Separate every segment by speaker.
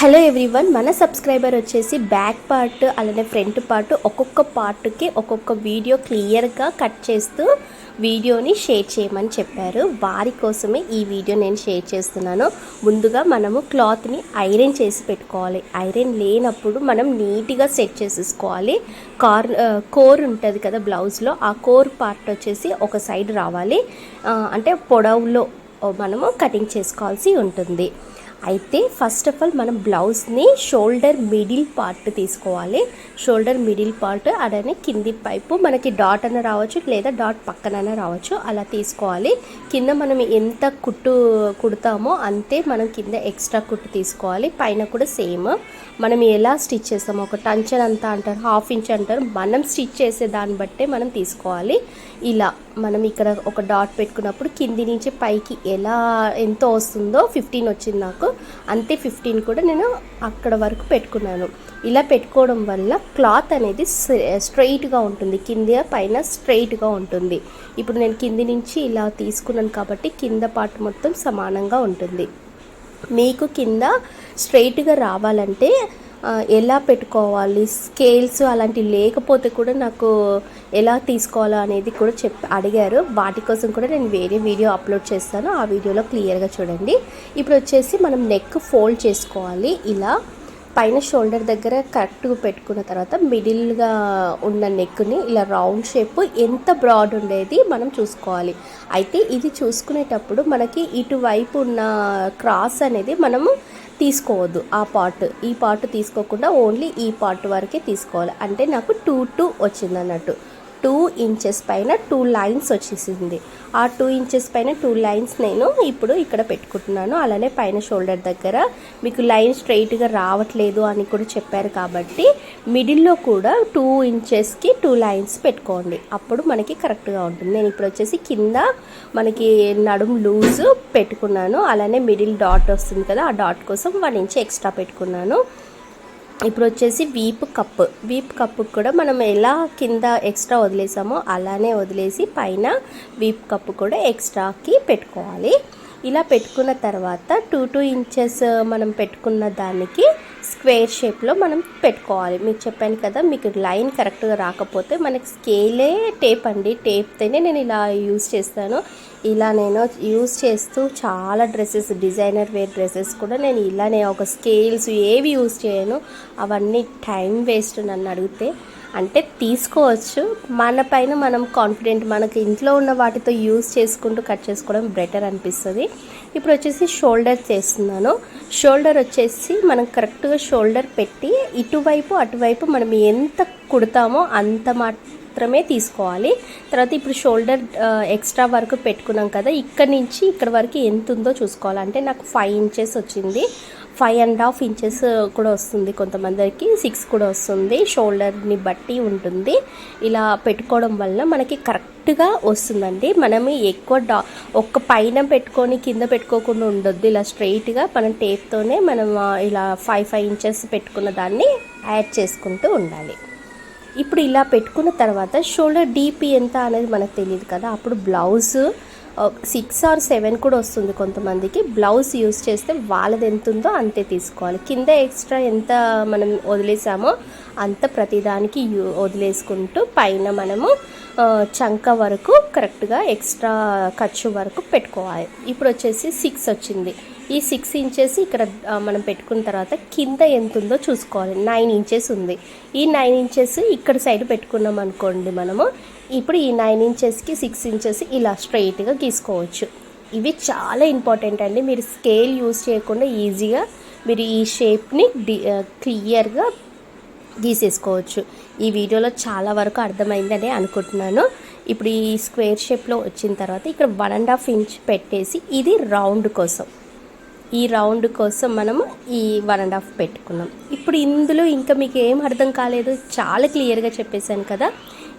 Speaker 1: Hello everyone మన subscriber వచ్చేసి back part అలానే ఫ్రంట్ పార్ట్ ఒక్కొక్క పార్ట్కి ఒక్కొక్క వీడియో క్లియర్గా కట్ చేస్తూ వీడియోని షేర్ చేయమని చెప్పారు. వారి కోసమే ఈ వీడియో నేను షేర్ చేస్తున్నాను. ముందుగా మనము క్లాత్ని ఐరన్ చేసి పెట్టుకోవాలి. ఐరన్ లేనప్పుడు మనం నీట్గా సెట్ చేసేసుకోవాలి. కార్ కోర్ ఉంటుంది కదా బ్లౌజ్లో ఆ కోర్ పార్ట్ వచ్చేసి ఒక సైడ్ రావాలి. అంటే పొడవులో మనము కటింగ్ చేసుకోవాల్సి ఉంటుంది. అయితే ఫస్ట్ ఆఫ్ ఆల్ మనం బ్లౌజ్ని షోల్డర్ మిడిల్ పార్ట్ తీసుకోవాలి. షోల్డర్ మిడిల్ పార్ట్ అలానే కింది పైపు మనకి డాట్ అన్న రావచ్చు లేదా డాట్ పక్కన రావచ్చు. అలా తీసుకోవాలి. కింద మనం ఎంత కుట్టు కుడతామో అంతే మనం కింద ఎక్స్ట్రా కుట్టు తీసుకోవాలి. పైన కూడా సేమ్ మనం ఎలా స్టిచ్ చేస్తామో ఒక టంచర్ అంతా అంటారు హాఫ్ ఇంచ్ అంటారు. మనం స్టిచ్ చేసే దాన్ని బట్టే మనం తీసుకోవాలి. ఇలా. మనం ఇక్కడ ఒక డాట్ పెట్టుకున్నప్పుడు కింది నుంచి పైకి ఎలా ఎంత వస్తుందో ఫిఫ్టీన్ వచ్చింది నాకు. అంతే ఫిఫ్టీన్ కూడా నేను అక్కడ వరకు పెట్టుకున్నాను. ఇలా పెట్టుకోవడం వల్ల క్లాత్ అనేది స్ట్రైట్గా ఉంటుంది. కింద పైన స్ట్రైట్గా ఉంటుంది. ఇప్పుడు నేను కింది నుంచి ఇలా తీసుకున్నాను కాబట్టి కింద పార్ట్ మొత్తం సమానంగా ఉంటుంది. మీకు కింద స్ట్రైట్గా రావాలంటే ఎలా పెట్టుకోవాలి? స్కేల్స్ అలాంటివి లేకపోతే కూడా నాకు ఎలా తీసుకోవాలో అనేది కూడా చెప్ అడిగారు. వాటి కోసం కూడా నేను వేరే వీడియో అప్లోడ్ చేస్తాను. ఆ వీడియోలో క్లియర్గా చూడండి. ఇప్పుడు వచ్చేసి మనం నెక్ ఫోల్డ్ చేసుకోవాలి. ఇలా పైన షోల్డర్ దగ్గర కరెక్ట్గా పెట్టుకున్న తర్వాత మిడిల్గా ఉన్న నెక్ని ఇలా రౌండ్ షేప్ ఎంత బ్రాడ్ ఉండేది మనం చూసుకోవాలి. అయితే ఇది చూసుకునేటప్పుడు మనకి ఇటువైపు ఉన్న క్రాస్ అనేది మనము తీసుకోవద్దు. ఆ పార్ట్ ఈ పార్ట్ తీసుకోకుండా ఓన్లీ ఈ పార్ట్ వరకే తీసుకోవాలి. అంటే నాకు టూ టూ వచ్చింది అన్నట్టు టూ ఇంచెస్ పైన టూ లైన్స్ వచ్చేసింది. ఆ టూ ఇంచెస్ పైన టూ లైన్స్ నేను ఇప్పుడు ఇక్కడ పెట్టుకుంటున్నాను. అలానే పైన షోల్డర్ దగ్గర మీకు లైన్ స్ట్రైట్గా రావట్లేదు అని కూడా చెప్పారు కాబట్టి మిడిల్లో కూడా టూ ఇంచెస్కి టూ లైన్స్ పెట్టుకోండి. అప్పుడు మనకి కరెక్ట్గా ఉంటుంది. నేను ఇప్పుడు వచ్చేసి కింద మనకి నడుము లూజ్ పెట్టుకున్నాను. అలానే మిడిల్ డాట్ వస్తుంది కదా ఆ డాట్ కోసం వన్ ఇంచ్ ఎక్స్ట్రా పెట్టుకున్నాను. ఇప్పుడు వచ్చేసి వీప్ కప్. వీప్ కప్పు కూడా మనం ఎలా కింద ఎక్స్ట్రా వదిలేసామో అలానే వదిలేసి పైన వీప్ కప్పు కూడా ఎక్స్ట్రాకి పెట్టుకోవాలి. ఇలా పెట్టుకున్న తర్వాత టూ టూ ఇంచెస్ మనం పెట్టుకున్న దానికి స్క్వేర్ షేప్లో మనం పెట్టుకోవాలి. మీకు చెప్పాను కదా మీకు లైన్ కరెక్ట్గా రాకపోతే మనకి స్కేలే టేప్ అండి. టేప్తోనే నేను ఇలా యూస్ చేస్తాను. ఇలా నేను యూస్ చేస్తూ చాలా డ్రెస్సెస్ డిజైనర్ వేర్ డ్రెస్సెస్ కూడా నేను ఇలానే ఒక స్కేల్స్ ఏవి యూజ్ చేయను అవన్నీ టైం వేస్ట్ నన్ను అడిగితే. అంటే తీసుకోవచ్చు. మన పైన మనం కాన్ఫిడెంట్ మనకి ఇంట్లో ఉన్న వాటితో యూస్ చేసుకుంటూ కట్ చేసుకోవడం బెటర్ అనిపిస్తుంది. ఇప్పుడు వచ్చేసి షోల్డర్ చేస్తున్నాను. షోల్డర్ వచ్చేసి మనం కరెక్ట్గా షోల్డర్ పెట్టి ఇటువైపు అటువైపు మనం ఎంత కుడతామో అంత మాత్రమే తీసుకోవాలి. తర్వాత ఇప్పుడు షోల్డర్ ఎక్స్ట్రా వరకు పెట్టుకున్నాం కదా ఇక్కడ నుంచి ఇక్కడ వరకు ఎంత ఉందో చూసుకోవాలి. అంటే నాకు ఫైవ్ ఇంచెస్ వచ్చింది. ఫైవ్ అండ్ హాఫ్ ఇంచెస్ కూడా వస్తుంది కొంతమందికి. సిక్స్ కూడా వస్తుంది. షోల్డర్ని బట్టి ఉంటుంది. ఇలా పెట్టుకోవడం వల్ల మనకి కరెక్ట్గా వస్తుందండి. మనం ఎక్కువ డా ఒక్క పైన పెట్టుకొని కింద పెట్టుకోకుండా ఉండొద్దు. ఇలా స్ట్రైట్గా మనం టేప్తోనే మనం ఇలా ఫైవ్ ఫైవ్ ఇంచెస్ పెట్టుకున్న దాన్ని యాడ్ చేసుకుంటూ ఉండాలి. ఇప్పుడు ఇలా పెట్టుకున్న తర్వాత షోల్డర్ డీపీ ఎంత అనేది మనకు తెలియదు కదా. అప్పుడు బ్లౌజ్ సిక్స్ ఆర్ సెవెన్ కూడా వస్తుంది కొంతమందికి. బ్లౌజ్ యూస్ చేస్తే వాళ్ళది ఎంత ఉందో అంతే తీసుకోవాలి. కింద ఎక్స్ట్రా ఎంత మనం వదిలేసామో అంత ప్రతిదానికి యూ వదిలేసుకుంటూ పైన మనము చంక వరకు కరెక్ట్గా ఎక్స్ట్రా ఖర్చు వరకు పెట్టుకోవాలి. ఇప్పుడు వచ్చేసి సిక్స్ వచ్చింది. ఈ సిక్స్ ఇంచెస్ ఇక్కడ మనం పెట్టుకున్న తర్వాత కింద ఎంత ఉందో చూసుకోవాలి. నైన్ ఇంచెస్ ఉంది. ఈ నైన్ ఇంచెస్ ఇక్కడ సైడ్ పెట్టుకున్నాం అనుకోండి మనము ఇప్పుడు ఈ నైన్ ఇంచెస్కి సిక్స్ ఇంచెస్ ఇలా స్ట్రైట్గా గీసుకోవచ్చు. ఇవి చాలా ఇంపార్టెంట్ అండి. మీరు స్కేల్ యూజ్ చేయకుండా ఈజీగా మీరు ఈ షేప్ని డి క్లియర్గా గీసేసుకోవచ్చు. ఈ వీడియోలో చాలా వరకు అర్థమైందని అనుకుంటున్నాను. ఇప్పుడు ఈ స్క్వేర్ షేప్లో వచ్చిన తర్వాత ఇక్కడ వన్ అండ్ హాఫ్ ఇంచ్ పెట్టేసి ఇది రౌండ్ కోసం. ఈ రౌండ్ కోసం మనము ఈ వన్ అండ్ హాఫ్ పెట్టుకున్నాం. ఇప్పుడు ఇందులో ఇంకా మీకు ఏం అర్థం కాలేదు? చాలా క్లియర్గా చెప్పేశాను కదా.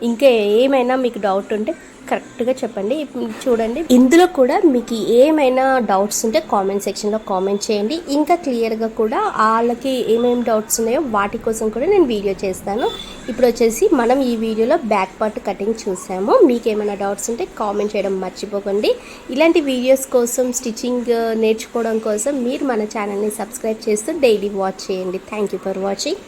Speaker 1: ఇంకా ఏమైనా మీకు డౌట్ ఉంటే కరెక్ట్గా చెప్పండి. చూడండి. ఇందులో కూడా మీకు ఏమైనా డౌట్స్ ఉంటే కామెంట్ సెక్షన్లో కామెంట్ చేయండి. ఇంకా క్లియర్గా కూడా వాళ్ళకి ఏమేమి డౌట్స్ ఉన్నాయో వాటి కోసం కూడా నేను వీడియో చేస్తాను. ఇప్పుడు వచ్చేసి మనం ఈ వీడియోలో బ్యాక్ పార్ట్ కటింగ్ చూసాము. మీకు ఏమైనా డౌట్స్ ఉంటే కామెంట్ చేయడం మర్చిపోకండి. ఇలాంటి వీడియోస్ కోసం స్టిచ్చింగ్ uh, నేర్చుకోవడం కోసం మీరు మన ఛానల్ని సబ్స్క్రైబ్ చేస్తూ డైలీ వాచ్ చేయండి. Thank you for watching